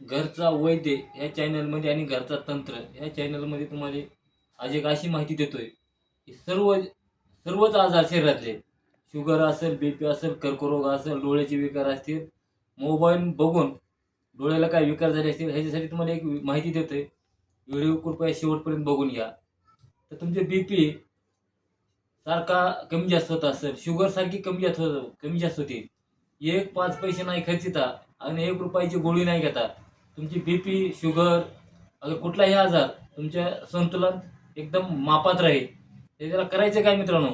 घरचा वैद्य ह्या चॅनलमध्ये आणि घरचा तंत्र ह्या चॅनलमध्ये तुम्हाला आज एक अशी माहिती देतोय की सर्व सर्वच आजार शरीरातले शुगर असेल बी पी असेल कर्करोग असेल डोळ्याचे विकार असतील मोबाईल बघून डोळ्याला काय विकार झाले असतील ह्याच्यासाठी तुम्हाला एक माहिती देतोय. व्हिडिओ कृपया शेवटपर्यंत बघून घ्या. तर तुमचे बी पी सारखा कमी जास्त होत असेल शुगर सारखी कमी जास्त होत कमी जास्त होती एक पाच पैसे नाही खर्चिता आणि एक रुपयाची गोळी नाही घेता. तुमची बी पी शुगर अगर कुठलाही आजार तुमच्या संतुलन एकदम मापात राहील. ते त्याला करायचं काय मित्रांनो?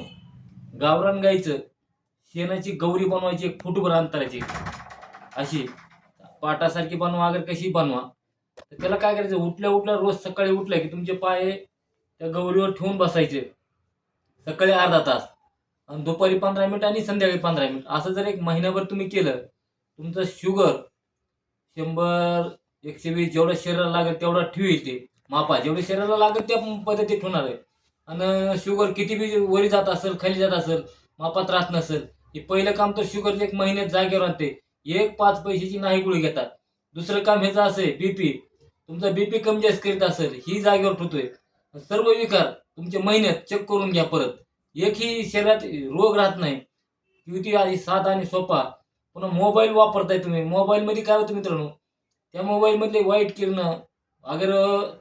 गावरान गायचं शेणाची गौरी बनवायची एक फुटभर अंतराची. अशी. पाटासारखी बनवा अगर कशी बनवा. तर त्याला काय करायचं? उठल्या उठल्या रोज सकाळी उठलं की तुमचे पाय त्या गौरीवर ठेवून बसायचे. सकाळी अर्धा तास. आणि दुपारी पंधरा मिनिट आणि संध्याकाळी पंधरा मिनिट. असं जर एक महिनाभर तुम्ही केलं तुमचं शुगर शंभर एकशे वीस जेवढं शरीराला लागेल तेवढा ठेवी ते. मापा जेवढं शरीराला लागेल त्या पद्धतीत होणार आहे. आणि शुगर किती बी वरी जात असेल खाली जात असेल मापात राहत नसेल. हे पहिलं काम तर शुगर एक महिन्यात जागेवर आणते. एक पाच पैशाची नाही गुळी घेतात. दुसरं काम ह्याचं असं आहे बीपी तुमचा बीपी कमी जास्त करीत असेल ही जागेवर ठेवतोय. सर्व विकार तुमच्या महिन्यात चेक करून घ्या परत. एकही शरीरात रोग राहत नाही. किती आधी साधा आणि सोपा. पुन्हा मोबाईल वापरताय तुम्ही. मोबाईलमध्ये काय होतं मित्रांनो? त्या मोबाईलमधले वाईट किरणं अगर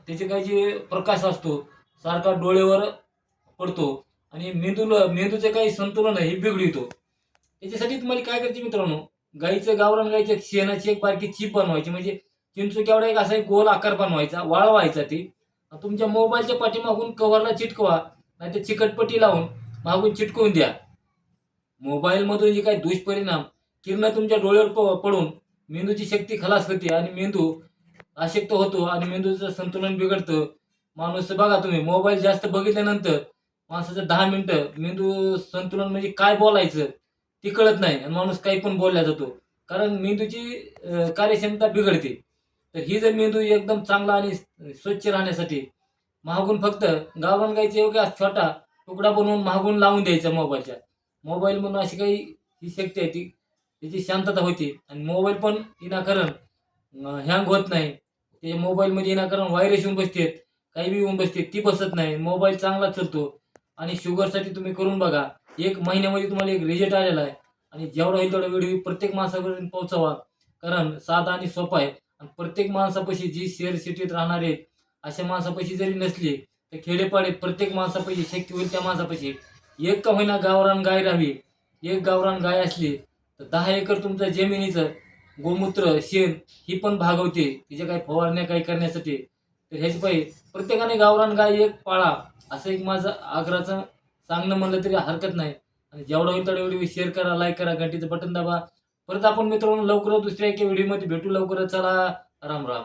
त्याचे काही जे प्रकाश असतो सारखा डोळ्यावर पडतो आणि मेंदूला मेंदूचं काही संतुलन आहे हे बिघडितो त्याच्यासाठी तुम्हाला काय करायचे मित्रांनो? गाईचं गावरान गाईचं एक शेणाची एक बारकी चीप बनवायची म्हणजे चिंचू केवढा एक असा एक गोल आकार बनवायचा वाळवायचा ती. तुमच्या मोबाईलच्या पाठीमागून कव्हरला चिटकवा नाही तर चिकटपट्टी लावून मागून चिटकवून द्या. मोबाईलमधून जे काही दुष्परिणाम किरणं तुमच्या डोळ्यावर प- पडून मेंदूची शक्ती खलास होते आणि मेंदू अशक्त होतो आणि मेंदूचं संतुलन बिघडतं. माणूस बघा तुम्ही मोबाईल जास्त बघितल्यानंतर माणसाचं दहा मिनिटं मेंदू संतुलन म्हणजे काय बोलायचं ती कळत नाही आणि माणूस काही पण बोलला जातो. कारण मेंदूची कार्यक्षमता बिघडते. तर ही जर मेंदू एकदम चांगला आणि स्वच्छ राहण्यासाठी महागून फक्त गावरान गायचे योग्य छोटा तुकडा बनवून महागून लावून द्यायचा मोबाईलच्या. मोबाईल म्हणून अशी काही ही शक्ती आहे ती त्याची शांतता होते. आणि मोबाईल पण विनाकारण हँग होत नाही. ते मोबाईलमध्ये विनाकारण व्हायरस येऊन बसतेत. काही बी येऊन बसते ती बसत नाही. मोबाईल चांगला चालतो. आणि शुगरसाठी तुम्ही करून बघा एक महिन्यामध्ये तुम्हाला एक रिझल्ट आलेला आहे. आणि जेवढा होईल तेवढा व्हिडिओ प्रत्येक माणसापर्यंत पोहोचावा. कारण साधा आणि सोपा आहे. आणि प्रत्येक माणसापाशी जी शेअर सिटीत राहणार आहेत अशा माणसापाशी जरी नसली तर खेडेपाडे प्रत्येक माणसापाशी शक्य होईल त्या माणसापाशी. एक का होईना गावरान गाय राहावी. एक गावरान गाय असली दहा एकर तुमचं जमिनीचं गोमूत्र शेण ही पण भागवते. तिच्या काही फवारण्या काही करण्यासाठी. तर ह्याची पाहिजे. प्रत्येकाने गावरान गाय एक पाळा असं एक माझं आग्रहाचं सांगणं म्हणलं तरी हरकत नाही. आणि जेवढा होईल तेवढा व्हिडिओ शेअर करा लाईक करा घंटीचं बटन दाबा. परत आपण मित्रांनो लवकरच दुसऱ्या एका व्हिडिओमध्ये भेटू. लवकरच चला. राम राम.